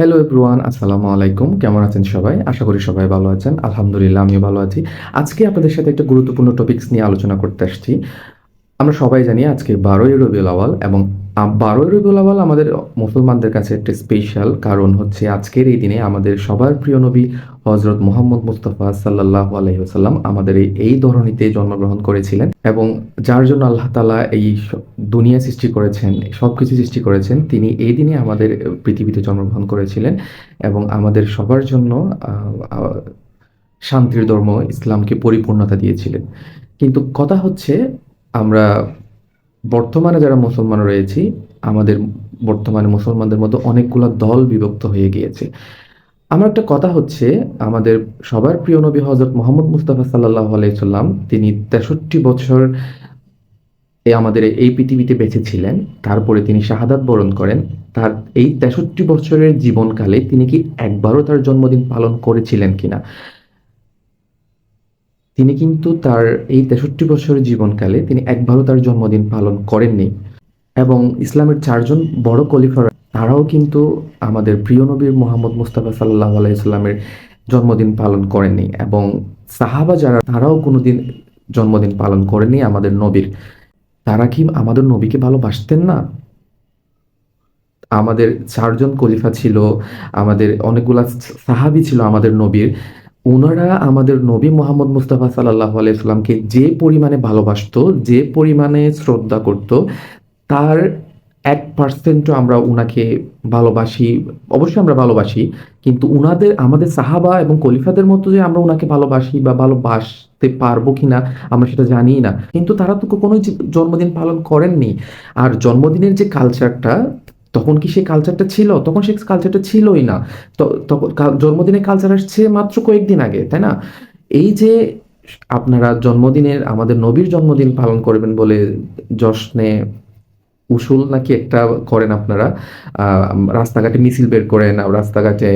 Hello everyone আসসালামু আলাইকুম। কেমন আছেন সবাই? আশা করি সবাই ভালো আছেন। আলহামদুলিল্লাহ, আমিও ভালো আছি। আজকে আপনাদের সাথে একটা গুরুত্বপূর্ণ টপিকস নিয়ে আলোচনা করতে আসছি। আমরা সবাই জানি আজকে বারোই রবিউল আওয়াল এবং বারোই রবিউল আওয়াল আমাদের মুসলমানদের কাছে একটা স্পেশাল কারণ হচ্ছে আজকের এই দিনে আমাদের সবার প্রিয় নবী হজরত মোহাম্মদ মুস্তফা সাল্লাহ আলহিহাসাল্লাম আমাদের এই- ধরনীতে জন্মগ্রহণ করেছিলেন এবং যার জন্য আল্লাহ তালা এই দুনিয়া সৃষ্টি করেছেন সব কিছু সৃষ্টি করেছেন, তিনি এই দিনে আমাদের পৃথিবীতে জন্মগ্রহণ করেছিলেন এবং আমাদের সবার জন্য শান্তির ধর্ম ইসলামকে পরিপূর্ণতা দিয়েছিলেন। কিন্তু কথা হচ্ছে আমরা বর্তমানে যারা মুসলমান রয়েছি, আমাদের বর্তমানে মুসলমানদের মধ্যে অনেকগুলো দল বিভক্ত হয়ে গিয়েছে। আমার একটা কথা হচ্ছে, আমাদের সবার প্রিয় নবী হজরত মোহাম্মদ মুস্তাফা সাল্লাহ আলাইসাল্লাম তিনি তেষট্টি বছর এ আমাদের এই পৃথিবীতে বেঁচে ছিলেন, তারপরে তিনি শাহাদাত বরণ করেন। তার এই তেষট্টি বছরের জীবনকালে তিনি কি একবারও তার জন্মদিন পালন করেছিলেন কিনা? তিনি কিন্তু তার এই তেষট্টি বছরের জীবনকালে তিনি একবারও তার জন্মদিন পালন করেননি। এবং ইসলামের চারজন বড় কলিফার তারাও কিন্তু আমাদের প্রিয় নবীর মোহাম্মদ মুস্তাফা সাল্লাহ আলাইসাল্লামের জন্মদিন পালন করেননি এবং সাহাবা যারা, তারাও কোনোদিন জন্মদিন পালন করেনি আমাদের নবীর। তারা কি আমাদের নবীকে ভালোবাসতেন না? আমাদের চারজন কলিফা ছিল, আমাদের অনেকগুলা সাহাবি ছিল আমাদের নবীর। ওনারা আমাদের নবী মোহাম্মদ মুস্তাফা সাল্লাহ আলাইসাল্লামকে যে পরিমাণে ভালোবাসতো, যে পরিমাণে শ্রদ্ধা করত, তার এক পার্সেন্টও আমরা উনাকে ভালোবাসি, অবশ্যই আমরা ভালোবাসি। কিন্তু উনাদের, আমাদের সাহাবা এবং কলিফাদের মতো যে আমরা উনাকে ভালোবাসি বা ভালোবাসতে পারব কিনা, আমরা সেটা জানি না। কিন্তু তারা তো কখনোই জন্মদিন পালন করেননি। আর জন্মদিনের যে কালচারটা তখন কি সেই কালচারটা ছিল? তখন সেই কালচারটা ছিলই না। তখন জন্মদিনের কালচার আসছে মাত্র কয়েকদিন আগে, তাই না? এই যে আপনারা জন্মদিনের, আমাদের নবীর জন্মদিন পালন করবেন বলে জশ্নে উসুল নাকি একটা করেন আপনারা রাস্তাঘাটে মিছিল বের করেন, রাস্তাঘাটে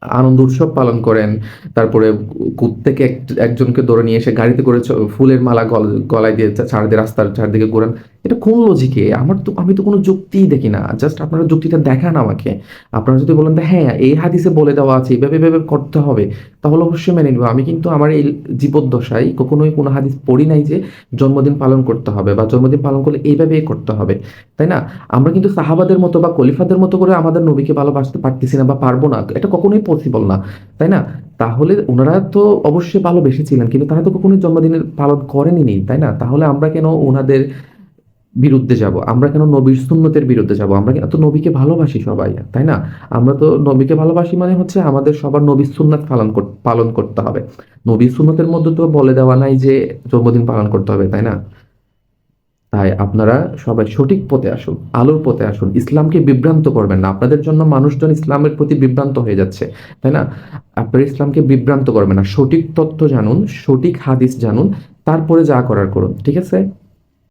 আনন্দ উৎসব পালন করেন। তারপরে কুত্তেকে থেকে একজনকে ধরে নিয়ে এসে গাড়িতে করে ফুলের মালা গল- গলায় দিয়ে চারদিকে রাস্তার চারদিকে ঘোরান। এটা কোন লজিকে আমার তো, আমি তো কোনো যুক্তিই দেখি না। জাস্ট আপনারা যুক্তিটা দেখান আমাকে। আপনারা যদি বলেন হ্যাঁ এই হাদিসে বলে দেওয়া আছে এইভাবে এভাবে করতে হবে। তাহলে অবশ্যই মেনে নিব। আমি কিন্তু আমার এই জীবদ্দশায় কখনোই কোনো হাদিস পড়ি নাই যে জন্মদিন পালন করতে হবে বা জন্মদিন পালন করলে এইভাবেই করতে হবে, তাই না? আমরা কিন্তু সাহাবাদের মতো বা খলিফাদের মতো করে আমাদের নবীকে ভালোবাসতে পারতেছি না বা পারব না, এটা কখনোই পসিবল না, তাই না? তাহলে ওনারা তো অবশ্যই ভালোবেসেছিলেন, কিন্তু তারা তো কখনোই জন্মদিনের পালন করেনি তাই না? তাহলে আমরা কেন ওনাদের বিরুদ্ধে যাব। আমরা কেন নবীর সুন্নতের বিরুদ্ধে যাব? আমরা তো নবীকে ভালোবাসি সবাই? তাই না? আমরা তো নবীকে ভালোবাসি মানে হচ্ছে আমাদের সবার নবীর সুন্নাত পালন পালন করতে হবে। নবীর সুন্নতের মধ্যে তো বলে দেওয়া নাই যে জন্মদিন পালন করতে হবে, তাই না? তাই আপনারা সবাই সঠিক পথে আসুন, আলোর পথে আসুন। ইসলামকে বিভ্রান্ত করবেন না। আপনাদের জন্য মানুষজন ইসলামের প্রতি বিভ্রান্ত হয়ে যাচ্ছে, তাই না? আপনারা ইসলামকে বিভ্রান্ত করবেন না। সঠিক তথ্য জানুন, সঠিক হাদিস জানুন, তারপরে যা করার করুন, ঠিক আছে?